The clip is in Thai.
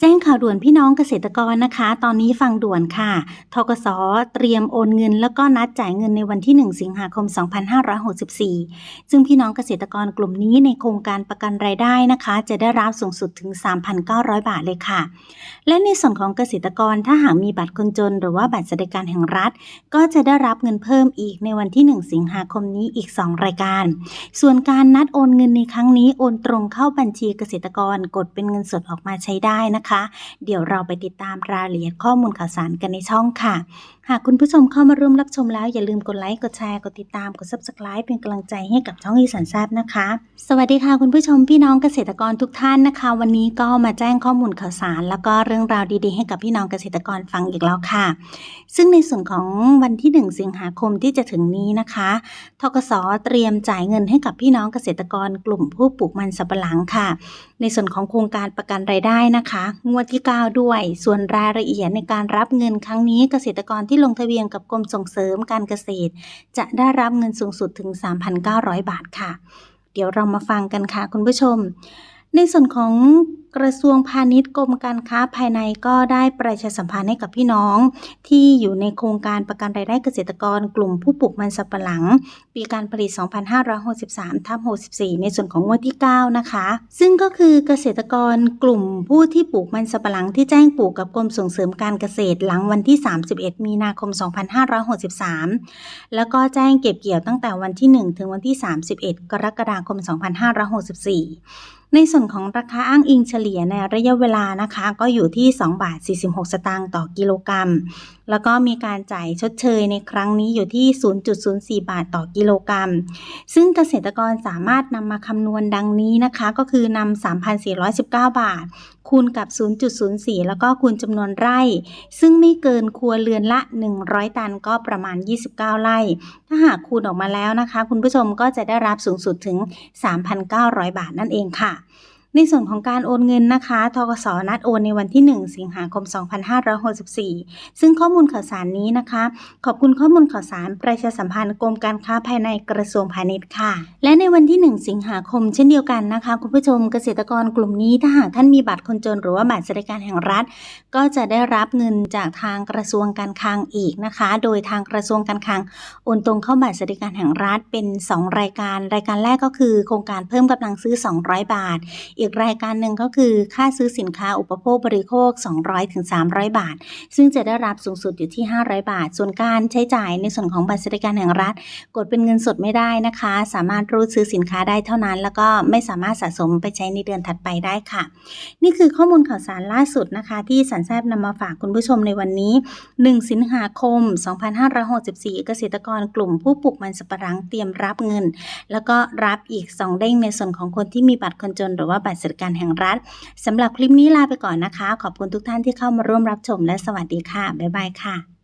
แจ้งข่าวด่วนพี่น้องเกษตรกรนะคะ ตอนนี้ฟังด่วนค่ะ ทกสเตรียมโอนเงิน แล้วก็นัดจ่ายเงินในวันที่ 1 สิงหาคม 2564 ซึ่งพี่น้องเกษตรกรกลุ่มนี้ในโครงการประกันรายได้นะคะ จะได้รับสูงสุดถึง 3,900 บาทเลยค่ะ และในส่วนของเกษตรกรถ้าหากมีบัตรคนจน หรือว่าบัตรสวัสดิการแห่งรัฐ ก็จะได้รับเงินเพิ่มอีกในวันที่ 1 สิงหาคมนี้อีก 2 รายการ ส่วนการนัดโอนเงินในครั้งนี้โอนตรงเข้าบัญชีเกษตรกรกดเป็นเงินสดออกมาใช้ได้นะคะเดี๋ยวเราไปติดตามรายละเอียดข้อมูลข่าวสารกันในช่องค่ะ หากคุณผู้ชมเข้ามาร่วมรับชมแล้ว อย่าลืมกดไลค์ กดแชร์ กดติดตาม กด subscribe เป็นกำลังใจให้กับช่องอีสานแซบนะคะ สวัสดีค่ะคุณผู้ชมพี่น้องเกษตรกรทุกท่านนะคะ วันนี้ก็มาแจ้งข้อมูลข่าวสาร แล้วก็เรื่องราวดีๆ ให้กับพี่น้องเกษตรกรฟังอีกแล้วค่ะ ซึ่งในส่วนของวันที่ 1 สิงหาคมที่จะถึงนี้นะคะทกสเตรียมจ่ายเงินให้กับพี่น้องเกษตรกรกลุ่มผู้ปลูกมันสำปะหลังค่ะ ในส่วนของโครงการประกันรายได้นะคะ งวดที่ 9 ด้วย ส่วนรายละเอียดในการรับเงินครั้งนี้เกษตรกรที่ลงทะเบียนกับกรมส่งเสริมการเกษตร จะได้รับเงินสูงสุดถึง 3,900 บาทค่ะ เดี๋ยวเรามาฟังกันค่ะคุณผู้ชม ในส่วนของกระทรวงพาณิชย์กรมการค้าภายในก็ได้ประชาสัมพันธ์ให้กับพี่น้อง ที่อยู่ในโครงการประกันรายได้เกษตรกรกลุ่มผู้ปลูกมันสำปะหลัง ปีการผลิต 2563ทับ64 ในส่วนของงวดที่ 9 นะคะ ซึ่งก็คือเกษตรกรกลุ่มผู้ที่ปลูกมันสำปะหลัง ที่แจ้งปลูกกับกรมส่งเสริมการเกษตรหลังวันที่ 31 มีนาคม 2563 แล้วก็แจ้งเก็บเกี่ยวตั้งแต่วันที่ 1 ถึงวันที่ 31 กรกฎาคม 2564 ในส่วนของราคาอ้างอิงเฉลี่ยในระยะเวลานะคะ ก็อยู่ที่2บาท46 สตางค์ต่อกิโลกรัม แล้วก็มีการจ่ายชดเชยในครั้งนี้อยู่ที่ 0.04 บาทต่อกิโลกรัม ซึ่งเกษตรกรสามารถนำมาคำนวณดังนี้นะคะ ก็คือนำ3,419 บาท คูณกับ 0.04 แล้วก็คูณจำนวนไร่ ซึ่งไม่เกินครัวเรือนละ 100 ตันก็ประมาณ 29 ไร่ ถ้าหากคูณออกมาแล้วนะคะ คุณผู้ชมก็จะได้รับสูงสุดถึง 3,900 บาทนั่นเองค่ะ ในส่วนของการโอนเงินนะคะทกสนัดโอนในวันที่ 1 สิงหาคม 2564 ซึ่งข้อมูลข่าวสารนี้นะคะ ขอบคุณข้อมูลข่าวสารประชาสัมพันธ์กรมการค้าภายในกระทรวงพาณิชย์ค่ะ และในวันที่ 1 สิงหาคมเช่นเดียวกันนะคะ คุณผู้ชมเกษตรกรกลุ่มนี้ถ้าหากท่านมีบัตรคนจนหรือว่าบัตรสวัสดิการแห่งรัฐ ก็จะได้รับเงินจากทางกระทรวงการคลังอีกนะคะ โดยทางกระทรวงการคลังโอนตรงเข้าบัตรสวัสดิการแห่งรัฐเป็น 2 รายการ รายการแรกก็คือ โครงการเพิ่มกำลังซื้อ 200 บาทอีกรายการหนึ่งก็คือค่าซื้อสินค้าอุปโภคบริโภค 200ถึง300 บาท ซึ่งจะได้รับสูงสุดอยู่ที่ 500 บาท ส่วนการใช้จ่ายในส่วนของบัตรสวัสดิการแห่งรัฐ กดเป็นเงินสดไม่ได้นะคะ สามารถรูดซื้อสินค้าได้เท่านั้น แล้วก็ไม่สามารถสะสมไปใช้ในเดือนถัดไปได้ค่ะ นี่คือข้อมูลข่าวสารล่าสุดนะคะ ที่สันแซบนำมาฝากคุณผู้ชมในวันนี้ 1 สิงหาคม 2564 เกษตรกรกลุ่มผู้ปลูกมันสำปะหลังเตรียมรับเงิน แล้วก็รับอีก 2 เด้งในส่วนของคนที่มีบัตรคนจนหรือว่าบัตรสวัสดิการแห่งรัฐสำหรับคลิปนี้ลาไปก่อนนะคะ ขอบคุณทุกท่านที่เข้ามาร่วมรับชมและสวัสดีค่ะ บ๊ายบายค่ะ